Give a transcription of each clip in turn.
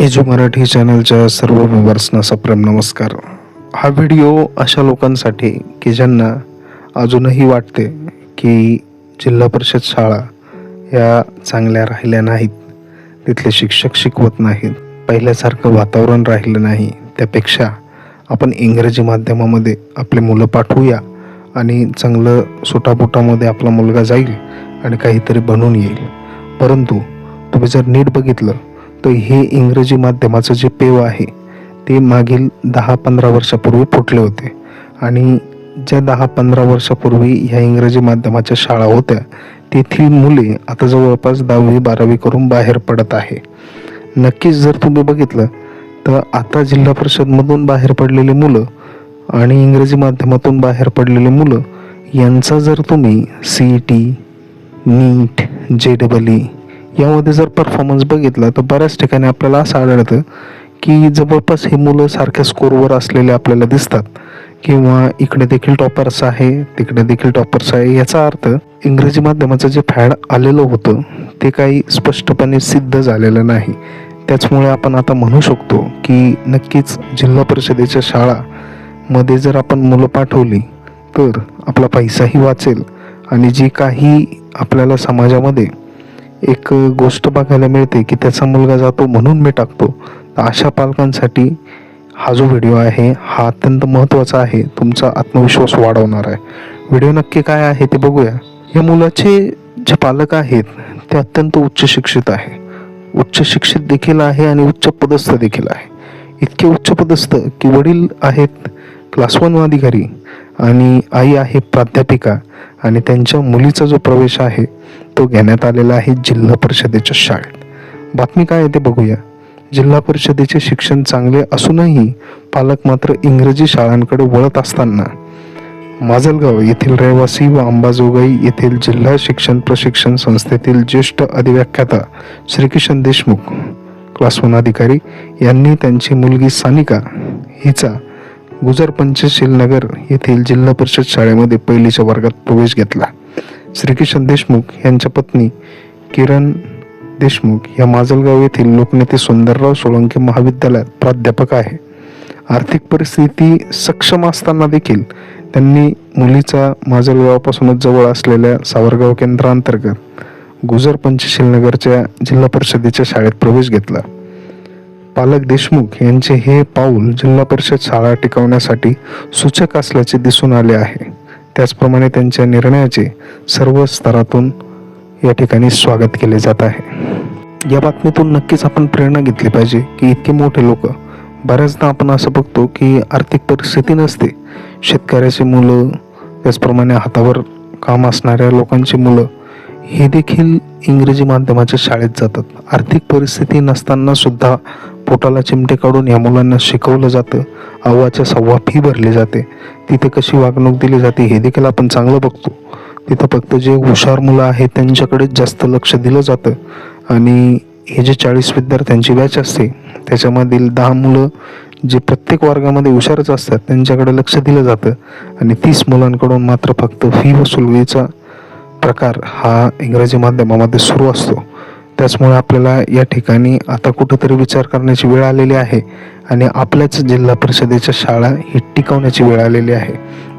Edu Marathi चॅनलच्या सर्व मेंबर्सना सप्रेम नमस्कार. हा व्हिडिओ अशा लोकांसाठी की ज्यांना अजूनही वाटते की जिल्हा परिषद शाळा या चांगल्या राहिल्या नाहीत तिथले शिक्षक शिकवत नाहीत पहिल्यासारखं वातावरण राहिलं नाही त्यापेक्षा आपण इंग्रजी माध्यमामध्ये आपले मुलं पाठवूया आणि चांगलं सुटापुटामध्ये आपला मुलगा जाईल आणि काहीतरी बनून येईल. परंतु तुम्ही जर नीट बघितलं तर हे इंग्रजी माध्यमाचं जे पेव आहे ते मागील दहा पंधरा वर्षापूर्वी फुटले होते. आणि ज्या दहा पंधरा वर्षापूर्वी ह्या इंग्रजी माध्यमाच्या शाळा होत्या तेथील मुले आता जवळपास दहावी बारावी करून बाहेर पडत आहे. नक्कीच जर तुम्ही बघितलं तर आता जिल्हा परिषदमधून बाहेर पडलेली मुलं आणि इंग्रजी माध्यमातून बाहेर पडलेली मुलं यांचा जर तुम्ही सी ई टी नीट जे डबल ई यामध्ये जर परफॉर्मन्स बघितला तर बऱ्याच ठिकाणी आपल्याला असं आढळतं की जवळपास ही मुलं सारख्या स्कोरवर असलेले आपल्याला दिसतात. किंवा इकडे देखील टॉपर्स आहे तिकडे देखील टॉपर्स आहे याचा अर्थ इंग्रजी माध्यमाचं जे फॅड आलेलं होतं ते काही स्पष्टपणे सिद्ध झालेलं नाही. त्याचमुळे आपण आता म्हणू शकतो की नक्कीच जिल्हा परिषदेच्या शाळामध्ये जर आपण मुलं पाठवली तर आपला पैसाही वाचेल आणि जी काही आपल्याला समाजामध्ये एक गोष्ट बघायला मिळते की त्याचा मुलगा जातो म्हणून मी टाकतो. अशा पालकांसाठी हा जो व्हिडिओ आहे हा अत्यंत महत्त्वाचा आहे. तुमचा आत्मविश्वास वाढवणार आहे. व्हिडिओ नक्की काय आहे ते बघूया. या मुलाचे जे पालक आहेत ते अत्यंत उच्च शिक्षित आहे. उच्च शिक्षित देखील आहे आणि उच्च पदस्थ देखील आहे. इतके उच्च पदस्थ की वडील आहेत क्लास वन अधिकारी आणि आई आहे प्राध्यापिका आणि त्यांच्या मुलीचा जो प्रवेश आहे तो घेण्यात आलेला आहे जिल्हा परिषदेच्या शाळेत. बातमी काय आहे ते बघूया. जिल्हा परिषदेचे शिक्षण चांगले असूनही पालक मात्र इंग्रजी शाळांकडे वळत असताना माजलगाव येथील रहिवासी व अंबाजोगाई येथील जिल्हा शिक्षण प्रशिक्षण संस्थेतील ज्येष्ठ अधिव्याख्याता श्रीकिशन देशमुख क्लास वन अधिकारी यांनी त्यांची मुलगी सानिका हिचा गुजर पंचशील नगर येथील जिल्हा परिषद शाळेमध्ये पहिलीच्या वर्गात प्रवेश घेतला. श्रीकिशन देशमुख यांच्या पत्नी किरण देशमुख या माजलगाव येथील लोकनेते सुंदरराव सोळंके महाविद्यालयात प्राध्यापक आहे. आर्थिक परिस्थिती सक्षम असताना देखील त्यांनी मुलीचा माजलगावापासूनच जवळ असलेल्या सावरगाव केंद्रांतर्गत गुजर पंचशील नगरच्या जिल्हा परिषदेच्या शाळेत प्रवेश घेतला. पालक देशमुख यांचे हे पाऊल जिल्हा परिषद शाळा टिकवण्यासाठी सूचक असल्याचे दिसून आले आहे. त्याचप्रमाणे त्यांच्या निर्णयाचे सर्व स्तरातून या ठिकाणी स्वागत केले जात आहे. या बातमीतून नक्कीच आपण प्रेरणा घेतली पाहिजे की इतके मोठे लोक बऱ्याचदा आपण असं बघतो की आर्थिक परिस्थिती नसते. शेतकऱ्याची मुलं त्याचप्रमाणे हातावर काम असणाऱ्या लोकांची मुलं हे देखील इंग्रजी माध्यमाच्या शाळेत जातात. आर्थिक परिस्थिती नसताना सुद्धा पोटाला चिमटे काढून या मुलांना शिकवलं जातं. अव्वाच्या सव्वा फी भरली जाते. तिथे कशी वागणूक दिली जाते हे देखील आपण चांगलं बघतो. तिथं फक्त जे हुशार मुलं आहेत त्यांच्याकडेच जास्त लक्ष दिलं जातं. आणि हे जे चाळीस विद्यार्थ्यांची बॅच असते त्याच्यामधील दहा मुलं जे प्रत्येक वर्गामध्ये हुशारच असतात त्यांच्याकडे लक्ष दिलं जातं. आणि तीस मुलांकडून मात्र फक्त फी वसुलीचा प्रकार हा इंग्रजी माध्यमामध्ये सुरू असतो. त्याचमुळे आपल्याला या ठिकाणी आता कुठंतरी विचार करण्याची वेळ आलेली आहे आणि आपल्याच जिल्हा परिषदेच्या शाळा ही टिकवण्याची वेळ आलेली आहे.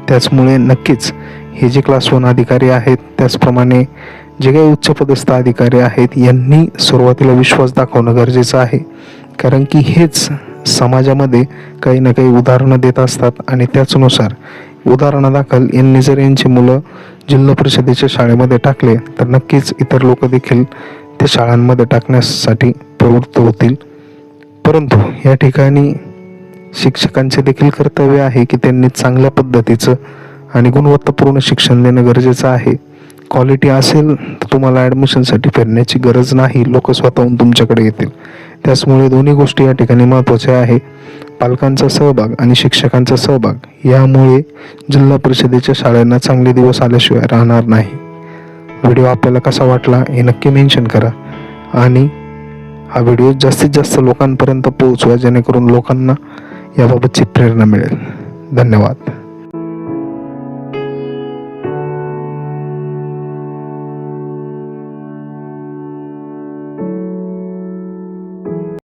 त्याचमुळे नक्कीच हे जे क्लास वन अधिकारी आहेत त्याचप्रमाणे जे काही उच्चपदस्थ अधिकारी आहेत यांनी सुरुवातीला विश्वास दाखवणं गरजेचं आहे. कारण की हेच समाजामध्ये काही ना काही उदाहरणं देत असतात आणि त्याचनुसार उदाहरणादाखल यांनी जर यांची मुलं जिल्हा परिषदेच्या शाळेमध्ये टाकले तर नक्कीच इतर लोक देखील ते शाळांमध्ये टाकण्यासाठी प्रवृत्त होतील. परंतु या ठिकाणी शिक्षकांचे देखील कर्तव्य आहे की त्यांनी चांगल्या पद्धतीचं आणि गुणवत्तापूर्ण शिक्षण देणं गरजेचं आहे. क्वालिटी असेल तर तुम्हाला ॲडमिशनसाठी फिरण्याची गरज नाही. लोक स्वतःहून तुमच्याकडे येतील. त्याचमुळे दोन्ही गोष्टी या ठिकाणी महत्त्वाच्या आहे पालकांचा सहभाग आणि शिक्षकांचा सहभाग यामुळे जिल्हा परिषदेच्या शाळांना चांगले दिवस आल्याशिवाय राहणार नाही. व्हिडिओ आपल्याला कसा वाटला हे नक्की मेन्शन करा. आणि हा व्हिडिओ जास्तीत जास्त लोकांपर्यंत पोहोचवा जेणेकरून लोकांना याबाबतची प्रेरणा मिळेल. धन्यवाद.